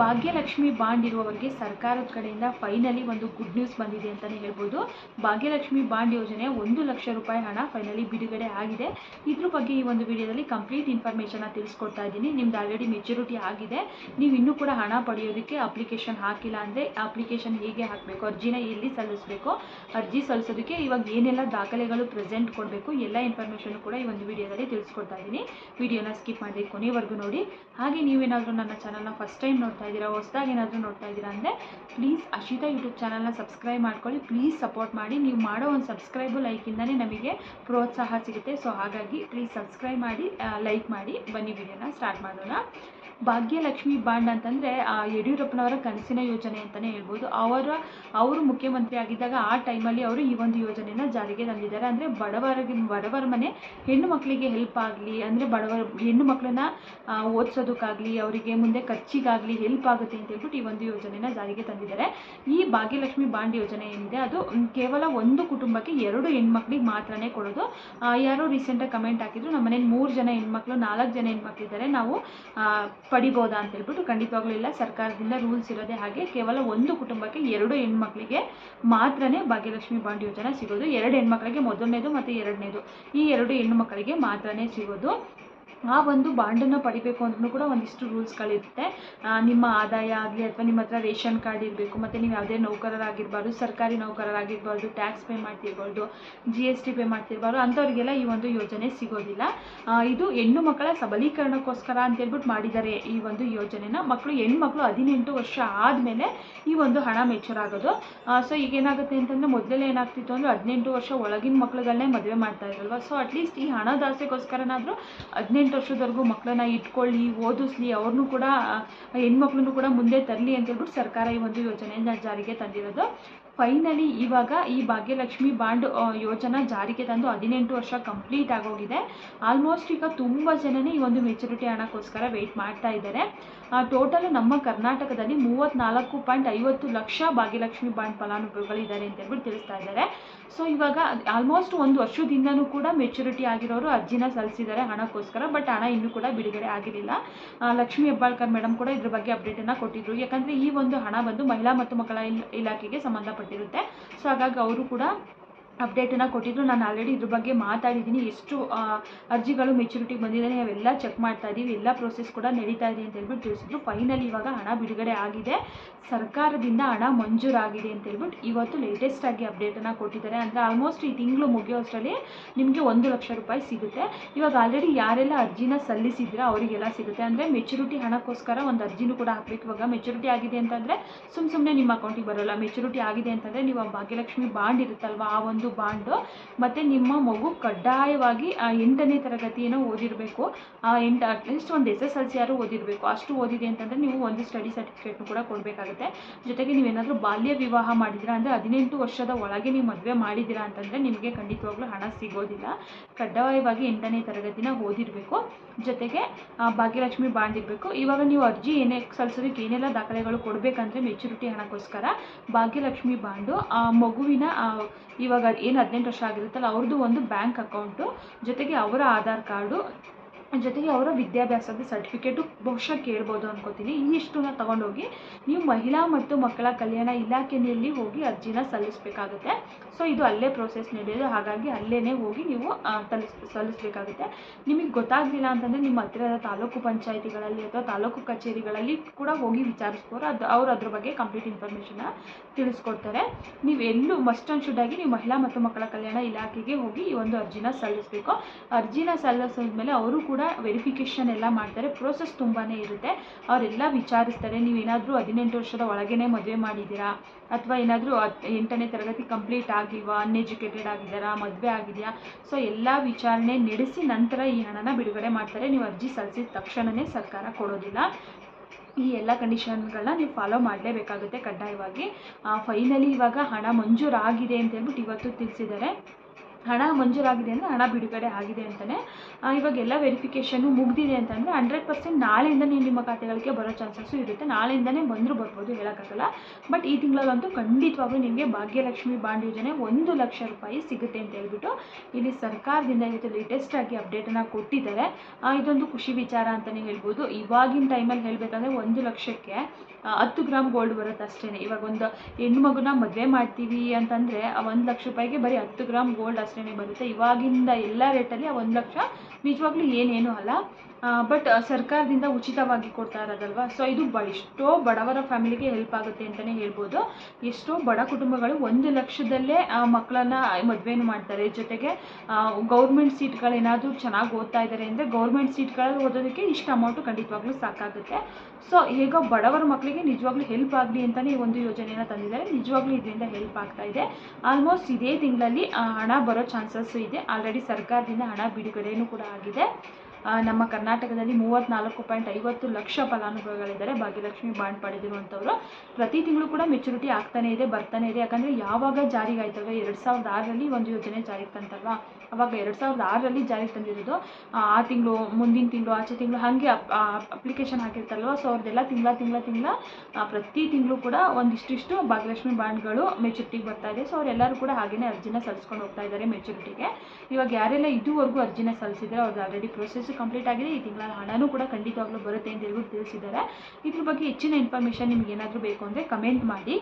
Bhagyalakshmi bond ಇರುವವರಿಗೆ ಸರ್ಕಾರದ ಕಡೆಯಿಂದ ಫೈನಲಿ ಒಂದು ಗುಡ್ ನ್ಯೂಸ್ ಬಂದಿದೆ ಅಂತಲೇ ಹೇಳ್ಬೋದು. ಭಾಗ್ಯಲಕ್ಷ್ಮಿ ಬಾಂಡ್ ಯೋಜನೆ ಒಂದು ಲಕ್ಷ ರೂಪಾಯಿ ಹಣ ಫೈನಲಿ ಬಿಡುಗಡೆ ಆಗಿದೆ. ಇದ್ರ ಬಗ್ಗೆ ಈ ಒಂದು ವಿಡಿಯೋದಲ್ಲಿ ಕಂಪ್ಲೀಟ್ ಇನ್ಫಾರ್ಮೇಷನ್ನ ತಿಳಿಸ್ಕೊಡ್ತಾ ಇದ್ದೀನಿ. ನಿಮ್ದು ಆಲ್ರೆಡಿ ಮೆಚುರಿಟಿ ಆಗಿದೆ. ನೀವು ಇನ್ನೂ ಕೂಡ ಹಣ ಪಡೆಯೋದಕ್ಕೆ ಅಪ್ಲಿಕೇಶನ್ ಹಾಕಿಲ್ಲ ಅಂದರೆ ಅಪ್ಲಿಕೇಶನ್ ಹೇಗೆ ಹಾಕಬೇಕು? ಅರ್ಜಿನ ಎಲ್ಲಿ ಸಲ್ಲಿಸಬೇಕು? ಅರ್ಜಿ ಸಲ್ಲಿಸೋದಕ್ಕೆ ಇವಾಗ ಏನೆಲ್ಲ ದಾಖಲೆಗಳು ಪ್ರೆಸೆಂಟ್ ಕೊಡಬೇಕು? ಎಲ್ಲ ಇನ್ಫಾರ್ಮೇಷನ್ ಕೂಡ ಈ ಒಂದು ವಿಡಿಯೋದಲ್ಲಿ ತಿಳಿಸ್ಕೊಡ್ತಾ ಇದ್ದೀನಿ. ವಿಡಿಯೋನ ಸ್ಕಿಪ್ ಮಾಡಿ ಕೊನೆವರೆಗೂ ನೋಡಿ. ಹಾಗೆ ನೀವೇನಾದರೂ ನನ್ನ ಚಾನಲ್ನ ಫಸ್ಟ್ ಟೈಮ್ ನೋಡ್ತಾ ಇದ್ದೀರಾ ಹೊಸದಾಗಿ ಏನಾದರೂ ನೋಡ್ತಾ ಇದ್ದೀರಾ ಅಂದರೆ ಪ್ಲೀಸ್ ಅಶಿತಾ ಯೂಟ್ಯೂಬ್ ಚಾನಲ್ನ ಸಬ್ಸ್ಕ್ರೈಬ್ ಮಾಡ್ಕೊಳ್ಳಿ ಪ್ಲೀಸ್ ಸಪೋರ್ಟ್ ಮಾಡಿ. ನೀವು ಮಾಡೋ ಒಂದು ಸಬ್ಸ್ಕ್ರೈಬು ಲೈಕಿಂದನೇ ನಮಗೆ ಪ್ರೋತ್ಸಾಹ ಸಿಗುತ್ತೆ. ಸೊ ಹಾಗಾಗಿ ಪ್ಲೀಸ್ ಸಬ್ಸ್ಕ್ರೈಬ್ ಮಾಡಿ ಲೈಕ್ ಮಾಡಿ. ಬನ್ನಿ ವಿಡಿಯೋನ ಸ್ಟಾರ್ಟ್ ಮಾಡೋಣ. ಭಾಗ್ಯಲಕ್ಷ್ಮಿ ಬಾಂಡ್ ಅಂತಂದರೆ ಯಡಿಯೂರಪ್ಪನವರ ಕನಸಿನ ಯೋಜನೆ ಅಂತಲೇ ಹೇಳ್ಬೋದು. ಅವರ ಅವರು ಮುಖ್ಯಮಂತ್ರಿ ಆಗಿದ್ದಾಗ ಆ ಟೈಮಲ್ಲಿ ಅವರು ಈ ಒಂದು ಯೋಜನೆನ ಜಾರಿಗೆ ತಂದಿದ್ದಾರೆ. ಅಂದರೆ ಬಡವರಿಗೆ ಬಡವರ ಮನೆ ಹೆಣ್ಣು ಮಕ್ಕಳಿಗೆ ಹೆಲ್ಪ್ ಆಗಲಿ ಅಂದರೆ ಬಡವರ ಹೆಣ್ಣು ಮಕ್ಕಳನ್ನ ಓದಿಸೋದಕ್ಕಾಗಲಿ ಅವರಿಗೆ ಮುಂದೆ ಖರ್ಚಿಗಾಗಲಿ ಹೆಲ್ಪ್ ಆಗುತ್ತೆ ಅಂತ ಹೇಳ್ಬಿಟ್ಟು ಈ ಒಂದು ಯೋಜನೆನ ಜಾರಿಗೆ ತಂದಿದ್ದಾರೆ. ಈ ಭಾಗ್ಯಲಕ್ಷ್ಮಿ ಬಾಂಡ್ ಯೋಜನೆ ಏನಿದೆ ಅದು ಕೇವಲ ಒಂದು ಕುಟುಂಬಕ್ಕೆ ಎರಡು ಹೆಣ್ಮಕ್ಳಿಗೆ ಮಾತ್ರನೇ ಕೊಡೋದು. ಆ, ಯಾರೋ ರೀಸೆಂಟಾಗಿ ಕಮೆಂಟ್ ಹಾಕಿದ್ರು ನಮ್ಮ ಮನೇಲಿ ಮೂರು ಜನ ಹೆಣ್ಮಕ್ಳು ನಾಲ್ಕು ಜನ ಹೆಣ್ಮಕ್ಳಿದ್ದಾರೆ. ನಾವು ಆ, ಪಡಿಬೋದಾ ಅಂತ ಹೇಳ್ಬಿಟ್ಟು ಖಂಡಿತವಾಗ್ಲೂ ಇಲ್ಲ. ಸರ್ಕಾರದಿಂದ ರೂಲ್ಸ್ ಇರೋದೇ ಹಾಗೆ ಕೇವಲ ಒಂದು ಕುಟುಂಬಕ್ಕೆ ಎರಡು ಹೆಣ್ಮಕ್ಳಿಗೆ ಮಾತ್ರನೇ ಭಾಗ್ಯಲಕ್ಷ್ಮಿ ಬಾಂಡ್ ಯೋಜನೆ ಸಿಗೋದು. ಎರಡು ಹೆಣ್ಮಕ್ಳಿಗೆ ಮೊದಲನೇದು ಮತ್ತು ಎರಡನೇದು. ಈ ಎರಡು ಹೆಣ್ಣು ಮಕ್ಕಳಿಗೆ ಮಾತ್ರನೇ ಸಿಗೋದು. ಆ ಒಂದು ಬಾಂಡನ್ನು ಪಡಿಬೇಕು ಅಂದ್ರೂ ಕೂಡ ಒಂದಿಷ್ಟು ರೂಲ್ಸ್ಗಳಿರುತ್ತೆ ನಿಮ್ಮ ಆದಾಯ ಆಗಲಿ ಅಥವಾ ನಿಮ್ಮ ಹತ್ರ ರೇಷನ್ ಕಾರ್ಡ್ ಇರಬೇಕು, ಮತ್ತು ನೀವು ಯಾವುದೇ ನೌಕರರಾಗಿರ್ಬಾರ್ದು, ಸರ್ಕಾರಿ ನೌಕರರಾಗಿರ್ಬಾರ್ದು, ಟ್ಯಾಕ್ಸ್ ಪೇ ಮಾಡ್ತಿರ್ಬಾರ್ದು ಜಿ ಎಸ್ ಟಿ ಪೇ ಮಾಡ್ತಿರ್ಬಾರ್ದು, ಅಂಥವ್ರಿಗೆಲ್ಲ ಈ ಒಂದು ಯೋಜನೆ ಸಿಗೋದಿಲ್ಲ. ಇದು ಹೆಣ್ಣು ಮಕ್ಕಳ ಸಬಲೀಕರಣಕ್ಕೋಸ್ಕರ ಅಂತ ಹೇಳ್ಬಿಟ್ಟು ಮಾಡಿದ್ದಾರೆ ಈ ಒಂದು ಯೋಜನೆನ. ಮಕ್ಕಳು ಹೆಣ್ಮಕ್ಳು ಹದಿನೆಂಟು ವರ್ಷ ಆದಮೇಲೆ ಈ ಒಂದು ಹಣ ಮೆಚೂರ್ ಆಗೋದು. ಸೊ ಈಗ ಏನಾಗುತ್ತೆ ಅಂತಂದರೆ ಮೊದಲೇ ಏನಾಗ್ತಿತ್ತು ಅಂದರೆ ಹದಿನೆಂಟು ವರ್ಷ ಒಳಗಿನ ಮಕ್ಳುಗಳನ್ನೇ ಮದುವೆ ಮಾಡ್ತಾ ಇರಲ್ವ ಸೊ ಅಟ್ಲೀಸ್ಟ್ ಈ ಹಣದ ಆಸೆಗೋಸ್ಕರನಾದರೂ ಹದಿನೆಂಟು ವರ್ಷದವರೆಗೂ ಮಕ್ಕಳನ್ನ ಇಟ್ಕೊಳ್ಳಿ, ಓದಿಸ್ಲಿ, ಅವ್ರನ್ನೂ ಕೂಡ ಹೆಣ್ಮಕ್ಳನ್ನು ಕೂಡ ಮುಂದೆ ತರಲಿ ಅಂತ ಹೇಳ್ಬಿಟ್ಟು ಸರ್ಕಾರ ಈ ಒಂದು ಯೋಜನೆಯನ್ನು ಜಾರಿಗೆ ತಂದಿರೋದು. ಫೈನಲಿ ಇವಾಗ ಈ ಭಾಗ್ಯಲಕ್ಷ್ಮಿ ಬಾಂಡ್ ಯೋಜನೆ ಜಾರಿಗೆ ತಂದು ಹದಿನೆಂಟು ವರ್ಷ ಕಂಪ್ಲೀಟ್ ಆಗೋಗಿದೆ. ಆಲ್ಮೋಸ್ಟ್ ಈಗ ತುಂಬ ಜನನೇ ಈ ಒಂದು ಮೆಚುರಿಟಿ ಹಣಕ್ಕೋಸ್ಕರ ವೆಯ್ಟ್ ಮಾಡ್ತಾ ಇದ್ದಾರೆ. ಟೋಟಲ್ ನಮ್ಮ ಕರ್ನಾಟಕದಲ್ಲಿ ಮೂವತ್ತ್ನಾಲ್ಕು ಪಾಯಿಂಟ್ ಐವತ್ತು ಲಕ್ಷ ಭಾಗ್ಯಲಕ್ಷ್ಮಿ ಬಾಂಡ್ ಫಲಾನುಭವಿಗಳಿದ್ದಾರೆ ಅಂತ ಹೇಳ್ಬಿಟ್ಟು ತಿಳಿಸ್ತಾ ಇದ್ದಾರೆ. ಸೊ ಇವಾಗ ಆಲ್ಮೋಸ್ಟ್ ಒಂದು ವರ್ಷದಿಂದನೂ ಕೂಡ ಮೆಚುರಿಟಿ ಆಗಿರೋರು ಅರ್ಜಿನ ಸಲ್ಲಿಸಿದ್ದಾರೆ ಹಣಕ್ಕೋಸ್ಕರ ಬಟ್ ಹಣ ಇನ್ನೂ ಕೂಡ ಬಿಡುಗಡೆ ಆಗಿರಲಿಲ್ಲ. ಲಕ್ಷ್ಮಿ ಹೆಬ್ಬಾಳ್ಕರ್ ಮೇಡಮ್ ಕೂಡ ಇದ್ರ ಬಗ್ಗೆ ಅಪ್ಡೇಟನ್ನು ಕೊಟ್ಟಿದ್ರು. ಯಾಕಂದರೆ ಈ ಒಂದು ಹಣ ಬಂದು ಮಹಿಳಾ ಮತ್ತು ಮಕ್ಕಳ ಇಲಾಖೆಗೆ ಇಲಾಖೆಗೆ ಸಂಬಂಧಪಟ್ಟಿರುತ್ತೆ ಸೊ ಹಾಗಾಗಿ ಅವರು ಕೂಡ ಅಪ್ಡೇಟನ್ನು ಕೊಟ್ಟಿದ್ರು. ನಾನು ಆಲ್ರೆಡಿ ಇದ್ರ ಬಗ್ಗೆ ಮಾತಾಡಿದ್ದೀನಿ. ಎಷ್ಟು ಅರ್ಜಿಗಳು ಮೆಚುರಿಟಿಗೆ ಬಂದಿದೆ ಅವೆಲ್ಲ ಚೆಕ್ ಮಾಡ್ತಾ ಇದ್ದೀವಿ ಎಲ್ಲ ಪ್ರೋಸೆಸ್ ಕೂಡ ನಡೀತಾ ಇದೆ ಅಂತ ಹೇಳ್ಬಿಟ್ಟು ತಿಳಿಸಿದ್ರು. ಫೈನಲಿ ಇವಾಗ ಹಣ ಬಿಡುಗಡೆ ಆಗಿದೆ. ಸರ್ಕಾರದಿಂದ ಹಣ ಮಂಜೂರಾಗಿದೆ ಅಂತ ಹೇಳ್ಬಿಟ್ಟು ಇವತ್ತು ಲೇಟೆಸ್ಟ್ ಆಗಿ ಅಪ್ಡೇಟನ್ನು ಕೊಟ್ಟಿದ್ದಾರೆ. ಅಂದರೆ ಆಲ್ಮೋಸ್ಟ್ ಈ ತಿಂಗಳು ಮುಗಿಯೋಷ್ಟರಲ್ಲಿ ನಿಮಗೆ ಒಂದು ಲಕ್ಷ ರೂಪಾಯಿ ಸಿಗುತ್ತೆ. ಇವಾಗ ಆಲ್ರೆಡಿ ಯಾರೆಲ್ಲ ಅರ್ಜಿನ ಸಲ್ಲಿಸಿದ್ರೆ ಅವರಿಗೆಲ್ಲ ಸಿಗುತ್ತೆ. ಅಂದರೆ ಮೆಚುರಿಟಿ ಹಣಕ್ಕೋಸ್ಕರ ಒಂದು ಅರ್ಜಿನೂ ಕೂಡ ಹಾಕಬೇಕು. ಇವಾಗ ಮೆಚುರಿಟಿ ಆಗಿದೆ ಅಂತಂದರೆ ಸುಮ್ಮ ಸುಮ್ಮನೆ ನಿಮ್ಮ ಅಕೌಂಟಿಗೆ ಬರೋಲ್ಲ. ಮೆಚುರಿಟಿ ಆಗಿದೆ ಅಂತಂದರೆ ನೀವು ಭಾಗ್ಯಲಕ್ಷ್ಮಿ ಬಾಂಡ್ ಇರುತ್ತಲ್ವ? ಆ ಒಂದು ಬಾಂಡು. ಮತ್ತು ನಿಮ್ಮ ಮಗು ಕಡ್ಡಾಯವಾಗಿ ಎಂಟನೇ ತರಗತಿಯನ್ನು ಓದಿರಬೇಕು. ಆ, ಎಂಟು ಅಟ್ಲೀಸ್ಟ್ ಒಂದು ಎಸ್ ಎಸ್ ಎಲ್ ಸಿ ಯಾರು ಓದಿರಬೇಕು. ಅಷ್ಟು ಓದಿದೆ ಅಂತಂದರೆ ನೀವು ಒಂದು ಸ್ಟಡಿ ಸರ್ಟಿಫಿಕೇಟ್ನು ಕೂಡ ಕೊಡಬೇಕಾಗುತ್ತೆ. ಜೊತೆಗೆ ನೀವೇನಾದರೂ ಬಾಲ್ಯ ವಿವಾಹ ಮಾಡಿದ್ದೀರಾ ಅಂದರೆ ಹದಿನೆಂಟು ವರ್ಷದ ಒಳಗೆ ನೀವು ಮದುವೆ ಮಾಡಿದ್ದೀರಾ ಅಂತಂದರೆ ನಿಮಗೆ ಖಂಡಿತವಾಗ್ಲೂ ಹಣ ಸಿಗೋದಿಲ್ಲ. ಕಡ್ಡಾಯವಾಗಿ ಎಂಟನೇ ತರಗತಿನ ಓದಿರಬೇಕು. ಜೊತೆಗೆ ಭಾಗ್ಯಲಕ್ಷ್ಮಿ ಬಾಂಡ್ ಇರಬೇಕು. ಇವಾಗ ನೀವು ಅರ್ಜಿ ಏನೇ ಸಲ್ಲಿಸೋದಕ್ಕೆ ಏನೆಲ್ಲ ದಾಖಲೆಗಳು ಕೊಡಬೇಕಂದ್ರೆ ಮೆಚುರಿಟಿ ಹಣಕ್ಕೋಸ್ಕರ ಭಾಗ್ಯಲಕ್ಷ್ಮಿ ಬಾಂಡು. ಆ, ಮಗುವಿನ ಇವಾಗ ಏನು ಹದಿನೆಂಟು ವರ್ಷ ಆಗಿರುತ್ತಲ್ಲ ಅವ್ರದ್ದು ಒಂದು ಬ್ಯಾಂಕ್ ಅಕೌಂಟು ಜೊತೆಗೆ ಅವರ ಆಧಾರ್ ಕಾರ್ಡು ಜೊತೆಗೆ ಅವರ ವಿದ್ಯಾಭ್ಯಾಸದ ಸರ್ಟಿಫಿಕೇಟು ಬಹುಶಃ ಕೇಳ್ಬೋದು ಅನ್ಕೋತೀನಿ. ಇನ್ನಿಷ್ಟನ್ನ ತಗೊಂಡೋಗಿ ನೀವು ಮಹಿಳಾ ಮತ್ತು ಮಕ್ಕಳ ಕಲ್ಯಾಣ ಇಲಾಖೆಯಲ್ಲಿ ಹೋಗಿ ಅರ್ಜಿನ ಸಲ್ಲಿಸಬೇಕಾಗುತ್ತೆ. ಸೊ ಇದು ಅಲ್ಲೇ ಪ್ರೋಸೆಸ್ ನಡೆಯೋದು ಹಾಗಾಗಿ ಅಲ್ಲೇ ಹೋಗಿ ನೀವು ಸಲ್ಲಿಸ್ ಸಲ್ಲಿಸಬೇಕಾಗುತ್ತೆ. ನಿಮಗೆ ಗೊತ್ತಾಗಲಿಲ್ಲ ಅಂತಂದರೆ ನಿಮ್ಮ ಹತ್ತಿರದ ತಾಲೂಕು ಪಂಚಾಯಿತಿಗಳಲ್ಲಿ ಅಥವಾ ತಾಲೂಕು ಕಚೇರಿಗಳಲ್ಲಿ ಕೂಡ ಹೋಗಿ ವಿಚಾರಿಸ್ಬೋದು ಅದು ಅವ್ರು ಅದ್ರ ಬಗ್ಗೆ ಕಂಪ್ಲೀಟ್ ಇನ್ಫಾರ್ಮೇಷನ್ನ ತಿಳಿಸ್ಕೊಡ್ತಾರೆ. ನೀವು ಎಲ್ಲೂ ಮಸ್ಟ್ ಆ್ಯಂಡ್ ಶುಡ್ ಆಗಿ ನೀವು ಮಹಿಳಾ ಮತ್ತು ಮಕ್ಕಳ ಕಲ್ಯಾಣ ಇಲಾಖೆಗೆ ಹೋಗಿ ಈ ಒಂದು ಅರ್ಜಿನ ಸಲ್ಲಿಸಬೇಕು. ಅರ್ಜಿನ ಸಲ್ಲಿಸಿದ್ಮೇಲೆ ಅವರು ಕೂಡ ವೆರಿಫಿಕೇಷನ್ ಎಲ್ಲ ಮಾಡ್ತಾರೆ. ಪ್ರೋಸೆಸ್ ತುಂಬಾ ಇರುತ್ತೆ. ಅವರೆಲ್ಲ ವಿಚಾರಿಸ್ತಾರೆ, ನೀವೇನಾದರೂ ಹದಿನೆಂಟು ವರ್ಷದ ಒಳಗೇ ಮದುವೆ ಮಾಡಿದ್ದೀರಾ? ಅಥವಾ ಏನಾದರೂ ಎಂಟನೇ ತರಗತಿ ಕಂಪ್ಲೀಟ್ ಆಗಿಲ್ವಾ? ಅನ್ಎಜುಕೇಟೆಡ್ ಆಗಿದ್ದೀರಾ? ಮದುವೆ ಆಗಿದೆಯಾ? ಸೊ ಎಲ್ಲ ವಿಚಾರಣೆ ನಡೆಸಿ ನಂತರ ಈ ಹಣನ ಬಿಡುಗಡೆ ಮಾಡ್ತಾರೆ. ನೀವು ಅರ್ಜಿ ಸಲ್ಲಿಸಿದ ತಕ್ಷಣವೇ ಸರ್ಕಾರ ಕೊಡೋದಿಲ್ಲ. ಈ ಎಲ್ಲ ಕಂಡೀಷನ್ಗಳನ್ನ ನೀವು ಫಾಲೋ ಮಾಡಲೇಬೇಕಾಗುತ್ತೆ ಕಡ್ಡಾಯವಾಗಿ. ಫೈನಲಿ ಇವಾಗ ಹಣ ಮಂಜೂರಾಗಿದೆ ಅಂತ ಹೇಳ್ಬಿಟ್ಟು ಇವತ್ತು ತಿಳಿಸಿದ್ದಾರೆ. ಹಣ ಮಂಜೂರಾಗಿದೆ ಅಂದರೆ ಹಣ ಬಿಡುಗಡೆ ಆಗಿದೆ ಅಂತಲೇ ಇವಾಗ ಎಲ್ಲ ವೆರಿಫಿಕೇಷನ್ನು ಮುಗಿದಿದೆ ಅಂತಂದರೆ ಹಂಡ್ರೆಡ್ ಪರ್ಸೆಂಟ್ ನಾಳೆಯಿಂದನೇ ನಿಮ್ಮ ಖಾತೆಗಳಿಗೆ ಬರೋ ಚಾನ್ಸಸ್ಸು ಇರುತ್ತೆ. ನಾಳೆಯಿಂದನೇ ಬಂದರೂ ಬರ್ಬೋದು ಹೇಳೋಕ್ಕಾಗಲ್ಲ. ಬಟ್ ಈ ತಿಂಗಳಲ್ಲಂತೂ ಖಂಡಿತವಾಗ್ಲೂ ನಿಮಗೆ ಭಾಗ್ಯಲಕ್ಷ್ಮಿ ಬಾಂಡ್ ಯೋಜನೆ ಒಂದು ಲಕ್ಷ ರೂಪಾಯಿ ಸಿಗುತ್ತೆ ಅಂತ ಹೇಳ್ಬಿಟ್ಟು ಇಲ್ಲಿ ಸರ್ಕಾರದಿಂದ ಇವತ್ತು ಲೇಟೆಸ್ಟ್ ಆಗಿ ಅಪ್ಡೇಟನ್ನು ಕೊಟ್ಟಿದ್ದಾರೆ. ಇದೊಂದು ಖುಷಿ ವಿಚಾರ ಅಂತಲೇ ಹೇಳ್ಬೋದು. ಇವಾಗಿನ ಟೈಮಲ್ಲಿ ಹೇಳಬೇಕಂದ್ರೆ ಒಂದು ಲಕ್ಷಕ್ಕೆ ಹತ್ತು ಗ್ರಾಮ್ ಗೋಲ್ಡ್ ಬರುತ್ತೆ ಅಷ್ಟೇ ಇವಾಗ ಒಂದು ಹೆಣ್ಣು ಮಗುನ ಮದುವೆ ಮಾಡ್ತೀವಿ ಅಂತಂದರೆ ಒಂದು ಲಕ್ಷ ರೂಪಾಯಿಗೆ ಬರೀ ಹತ್ತು ಗ್ರಾಮ್ ಗೋಲ್ಡ್ ಬರುತ್ತೆ ಇವಾಗಿಂದ ಎಲ್ಲ ರೇಟಲ್ಲಿ ಆ ಒಂದು ಲಕ್ಷ ನಿಜವಾಗ್ಲೂ ಏನೇನು ಅಲ್ಲ. ಬಟ್ ಸರ್ಕಾರದಿಂದ ಉಚಿತವಾಗಿ ಕೊಡ್ತಾ ಇರೋದಲ್ವಾ? ಸೊ ಇದು ಬ, ಎಷ್ಟೋ ಬಡವರ ಫ್ಯಾಮಿಲಿಗೆ ಹೆಲ್ಪ್ ಆಗುತ್ತೆ ಅಂತಲೇ ಹೇಳ್ಬೋದು. ಎಷ್ಟೋ ಬಡ ಕುಟುಂಬಗಳು ಒಂದು ಲಕ್ಷದಲ್ಲೇ ಮಕ್ಕಳನ್ನ ಮದುವೆನೂ ಮಾಡ್ತಾರೆ. ಜೊತೆಗೆ ಗೌರ್ಮೆಂಟ್ ಸೀಟ್ಗಳೇನಾದರೂ ಚೆನ್ನಾಗಿ ಓದ್ತಾ ಇದ್ದಾರೆ ಅಂದರೆ ಗೌರ್ಮೆಂಟ್ ಸೀಟ್ಗಳಲ್ಲಿ ಓದೋದಕ್ಕೆ ಇಷ್ಟು ಅಮೌಂಟು ಖಂಡಿತವಾಗ್ಲೂ ಸಾಕಾಗುತ್ತೆ. ಸೊ ಹೇಗೋ ಬಡವರ ಮಕ್ಕಳಿಗೆ ನಿಜವಾಗ್ಲೂ ಹೆಲ್ಪ್ ಆಗಲಿ ಅಂತಲೇ ಒಂದು ಯೋಜನೆಯನ್ನು ತಂದಿದ್ದಾರೆ. ನಿಜವಾಗ್ಲೂ ಇದರಿಂದ ಹೆಲ್ಪ್ ಆಗ್ತಾ ಇದೆ. ಆಲ್ಮೋಸ್ಟ್ ಇದೇ ತಿಂಗಳಲ್ಲಿ ಹಣ ಬರೋ ಚಾನ್ಸಸ್ಸು ಇದೆ. ಆಲ್ರೆಡಿ ಸರ್ಕಾರದಿಂದ ಹಣ ಬಿಡುಗಡೆಯೂ ಕೂಡ ಆಗಿದೆ. ನಮ್ಮ ಕರ್ನಾಟಕದಲ್ಲಿ ಮೂವತ್ತ್ನಾಲ್ಕು ಪಾಯಿಂಟ್ ಐವತ್ತು ಲಕ್ಷ ಫಲಾನುಭವಿಗಳಿದ್ದಾರೆ. ಭಾಗ್ಯಲಕ್ಷ್ಮಿ ಬಾಂಡ್ ಪಡೆದಿರುವಂಥವ್ರು. ಪ್ರತಿ ತಿಂಗಳು ಕೂಡ ಮೆಚುರಿಟಿ ಆಗ್ತಾನೆ ಇದೆ, ಬರ್ತಾನೆ ಇದೆ. ಯಾಕಂದರೆ ಯಾವಾಗ ಜಾರಿಗೆ ಆಯ್ತಲ್ವ? ಎರಡು ಸಾವಿರದ ಆರರಲ್ಲಿ ಒಂದು ಯೋಜನೆ ಜಾರಿಗೆ ತಂತಲ್ವಾ? ಅವಾಗ ಎರಡು ಸಾವಿರದ ಆರರಲ್ಲಿ ಜಾರಿಗೆ ತಂದಿರೋದು. ಆ ತಿಂಗಳು, ಮುಂದಿನ ತಿಂಗಳು, ಆಚೆ ತಿಂಗಳು ಹಾಗೆ ಅಪ್ಲಿಕೇಶನ್ ಹಾಕಿರ್ತಾರಲ್ವ ಸೊ ಅವ್ರದ್ದೆಲ್ಲ ತಿಂಗಳ ತಿಂಗಳ ತಿಂಗಳ ಪ್ರತಿ ತಿಂಗಳು ಕೂಡ ಒಂದಿಷ್ಟಿಷ್ಟು ಭಾಗ್ಯಲಕ್ಷ್ಮಿ ಬಾಂಡ್ಗಳು ಮೆಚುರಿಟಿಗೆ ಬರ್ತಾ ಇದೆ. ಸೊ ಅವರೆಲ್ಲರೂ ಕೂಡ ಹಾಗೆಯೇ ಅರ್ಜಿನ ಸಲ್ಲಿಸ್ಕೊಂಡು ಹೋಗ್ತಾ ಇದ್ದಾರೆ ಮೆಚುರಿಟಿಗೆ ಇವಾಗ ಯಾರೆಲ್ಲ ಇದುವರೆಗೂ ಅರ್ಜಿನ ಸಲ್ಲಿಸಿದ್ರೆ ಅವ್ರದ್ದು ಆಲ್ರೆಡಿ ಪ್ರೊಸೆಸ್ ಕಂಪ್ಲೀಟ್ ಆಗಿದೆ. ಈ ತಿಂಗಳ ಹಣನೂ ಕೂಡ ಖಂಡಿತವಾಗ್ಲೂ ಬರುತ್ತೆ ಅಂತ ಹೇಳ್ಬಿಟ್ಟು ತಿಳಿಸಿದ್ದಾರೆ. ಇದ್ರ ಬಗ್ಗೆ ಹೆಚ್ಚಿನ ಇನ್ಫಾರ್ಮೇಷನ್ ನಿಮ್ಗೆ ಏನಾದರೂ ಬೇಕು ಅಂದರೆ ಕಮೆಂಟ್ ಮಾಡಿ.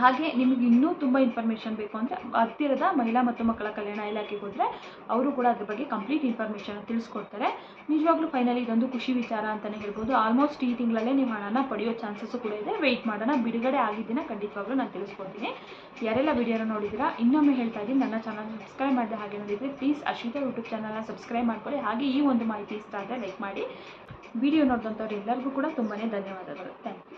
ಹಾಗೆ ನಿಮ್ಗೆ ಇನ್ನೂ ತುಂಬ ಇನ್ಫಾರ್ಮೇಷನ್ ಬೇಕು ಅಂದರೆ ಹತ್ತಿರದ ಮಹಿಳಾ ಮತ್ತು ಮಕ್ಕಳ ಕಲ್ಯಾಣ ಇಲಾಖೆಗೆ ಹೋದರೆ ಅವರು ಕೂಡ ಅದ್ರ ಬಗ್ಗೆ ಕಂಪ್ಲೀಟ್ ಇನ್ಫಾರ್ಮೇಷನ್ ತಿಳಿಸ್ಕೊಡ್ತಾರೆ. ನಿಜವಾಗ್ಲೂ ಫೈನಲಿ ಇದೊಂದು ಖುಷಿ ವಿಚಾರ ಅಂತಲೇ ಹೇಳ್ಬೋದು. ಆಲ್ಮೋಸ್ಟ್ ಈ ತಿಂಗಳಲ್ಲೇ ನೀವು ಹಣನ ಪಡೆಯೋ ಚಾನ್ಸಸ್ಸು ಕೂಡ ಇದೆ. ವೆಯ್ಟ್ ಮಾಡೋಣ. ಬಿಡುಗಡೆ ಆಗಿದ್ದಿನ ಖಂಡಿತವಾಗ್ಲೂ ನಾನು ತಿಳಿಸ್ಕೊಡ್ತೀನಿ. ಯಾರೆಲ್ಲ ವಿಡಿಯೋನ ನೋಡಿದ್ದೀರಾ, ಇನ್ನೊಮ್ಮೆ ಹೇಳ್ತಾ ಇದ್ದೀನಿ, ನನ್ನ ಚಾನಲ್ ಸಬ್ಸ್ಕ್ರೈಬ್ ಮಾಡಿದೆ ಹಾಗೆ ನೋಡಿದರೆ ಪ್ಲೀಸ್ ಅಶ್ವಿತಾ ಯೂಟ್ಯೂಬ್ ಚಾನಲ್ನ ಸಬ್ಸ್ಕ್ರೈಬ್ ಮಾಡ್ಕೊಳ್ಳಿ. ಹಾಗೆ ಈ ಒಂದು ಮಾಹಿತಿ ಇಷ್ಟ ಆದರೆ ಲೈಕ್ ಮಾಡಿ. ವಿಡಿಯೋ ನೋಡಿದಂಥವ್ರು ಎಲ್ಲರಿಗೂ ಕೂಡ ತುಂಬಾ ಧನ್ಯವಾದಗಳು. ಥ್ಯಾಂಕ್